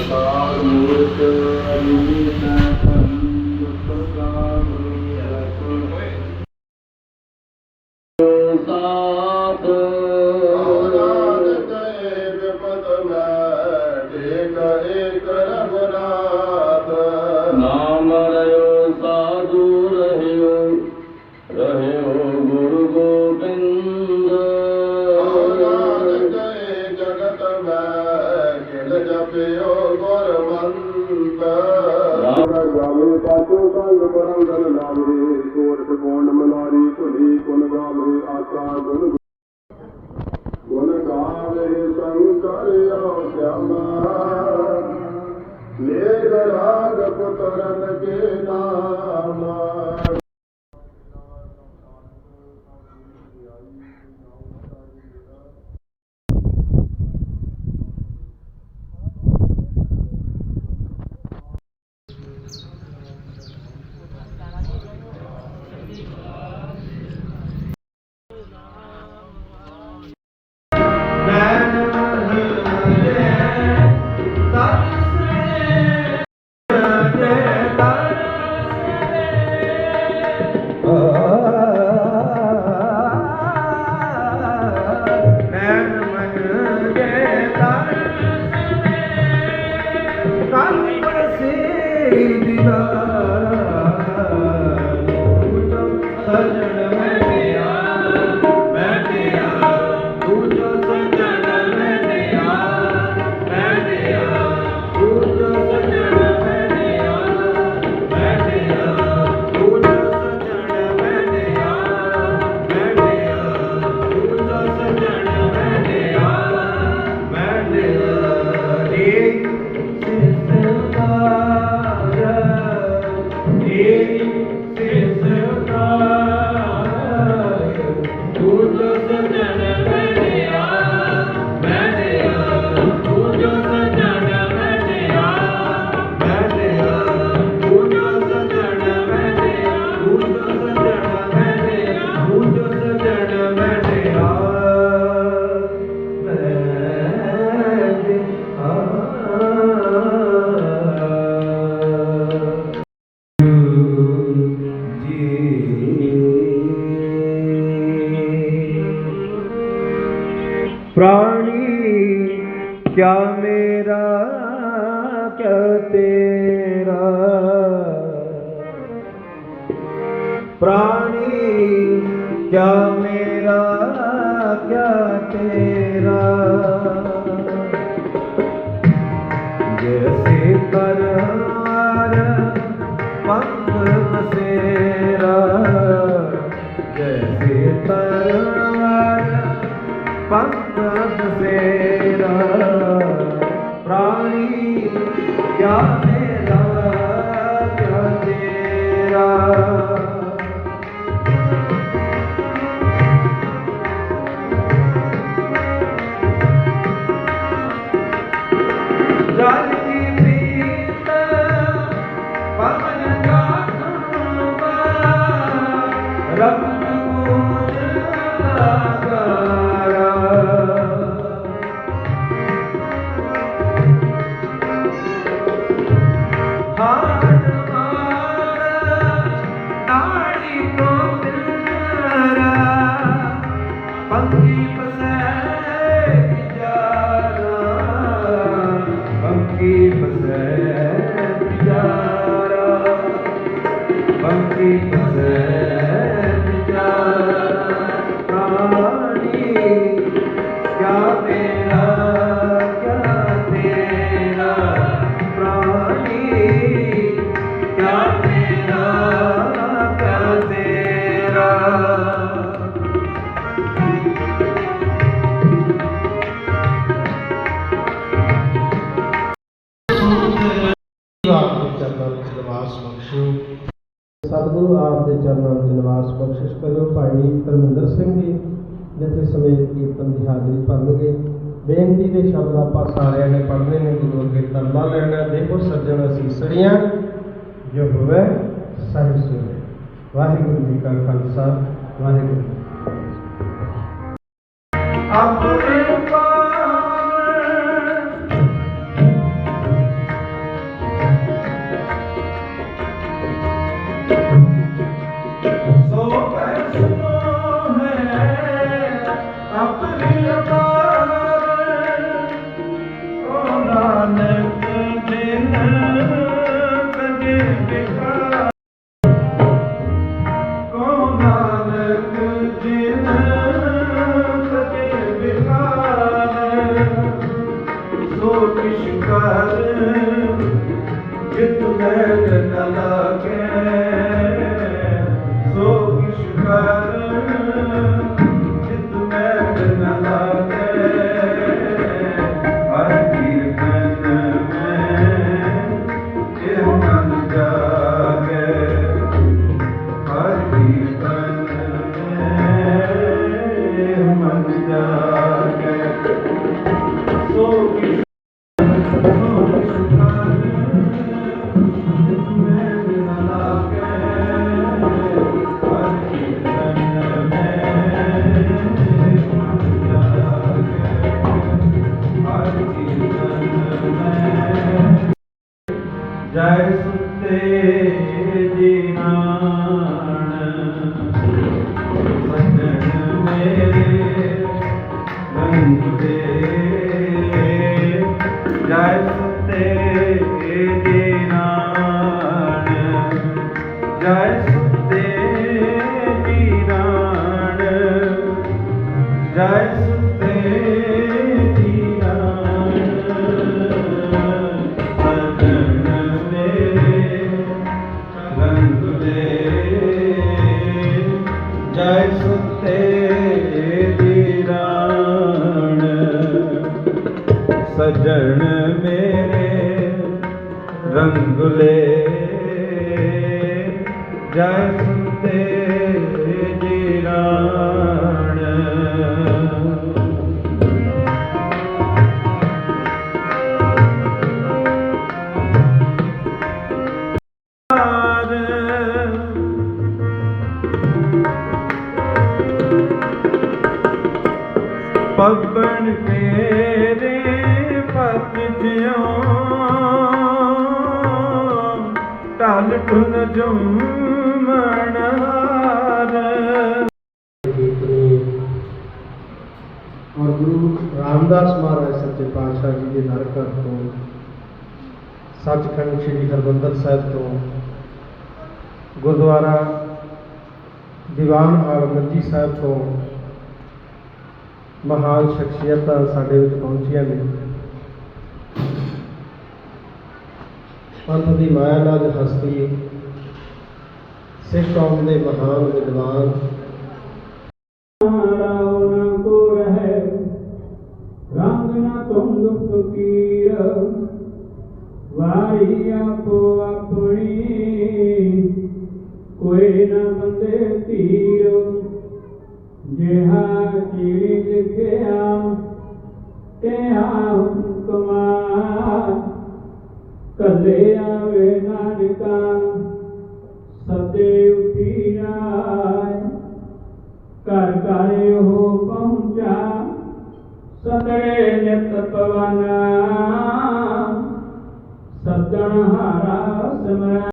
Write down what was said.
ਸਤਨਾਮ ਮੂਰਤ ਗੁਣ ਗੁਣ ਗਾਵੇ ਸੰਕਰ ਸ਼ਮਾ ਮੇਘ ਰਾਗ ਪੁਤਰਨ ਕੇ ਨਾਮ। ਪ੍ਰਾਣੀ ਕਿਆ ਮੇਰਾ ਕਿਆ ਤੇਰਾ ਪ੍ਰਾਣੀ ਕਿਆ ਮੇਰਾ ਕਿਆ ਤੇਰਾ ਕਿਆ keep ਸਤਿਗੁਰੂ ਆਪ ਦੇ ਚਰਨਾਂ ਵਿੱਚ ਨਿਵਾਸ ਬਖਸ਼ਿਸ਼ ਕਰੋ ਭਾਈ ਧਰਮਿੰਦਰ ਸਿੰਘ ਜੀ, ਜਿੱਥੇ ਸਮੇਤ ਕੀਰਤਨ ਦੀ ਹਾਜ਼ਰੀ ਭਰਨਗੇ। ਬੇਨਤੀ ਦੇ ਸ਼ਬਦ ਆਪਾਂ ਸਾਰਿਆਂ ਨੇ ਪੜ੍ਹਨੇ ਨੇ, ਗੁਰੂ ਅੱਗੇ ਤਰਲਾ ਲੈਣਾ ਦੇਖੋ, ਸੱਜਣ ਅਸੀਂ ਸੜੀਆਂ ਜੋ ਹੋਵੇ ਸਹਿ ਸੁਣੇ। ਵਾਹਿਗੁਰੂ ਜੀ ਕਾ Khalsa, Waheguru ji in the looking. ਜੈ ਜੈ ਸੁਤੇ ਟਲ ਜੁਮਣ ਹਾਰ। ਔਰ ਗੁਰੂ ਰਾਮਦਾਸ ਮਹਾਰਾਜ ਸੱਚੇ ਪਾਤਸ਼ਾਹ ਜੀ ਦੇ ਨਰਕਰ ਤੋਂ, ਸੱਚਖੰਡ ਸ੍ਰੀ ਹਰਮੰਦਰ ਸਾਹਿਬ ਤੋਂ, ਗੁਰਦੁਆਰਾ ਦੀਵਾਨ ਹਾਲ ਮੰਜੀ ਸਾਹਿਬ ਤੋਂ ਮਹਾਨ ਸ਼ਖਸੀਅਤਾਂ ਸਾਡੇ ਵਿੱਚ ਪਹੁੰਚੀਆਂ ਨੇ। ਪੰਥ ਦੀ ਮਾਇਆ ਨਾਲ ਹਸਤੀ, ਸਿੱਖ ਕੌਮ ਦੇ ਮਹਾਨ ਵਿਦਵਾਨ। ਰਾਵਣ ਕੋ ਰਹਿ, ਰੰਗ ਨਾ ਤੁੰਗ ਫਕੀਰ ਵਾਰੀ ਕੱਲੇ ਆਵੇ ਨਾਨਕਾ ਸਦੇ ਉਠੀ ਆਏ ਘਰ ਘਰ ਉਹ ਪਹੁੰਚਾ ਸਤੜੇ ਨਿਤ ਪਵਨ। ਸੱਜਣ ਹਾਰਾ ਸਿਮਰੈ।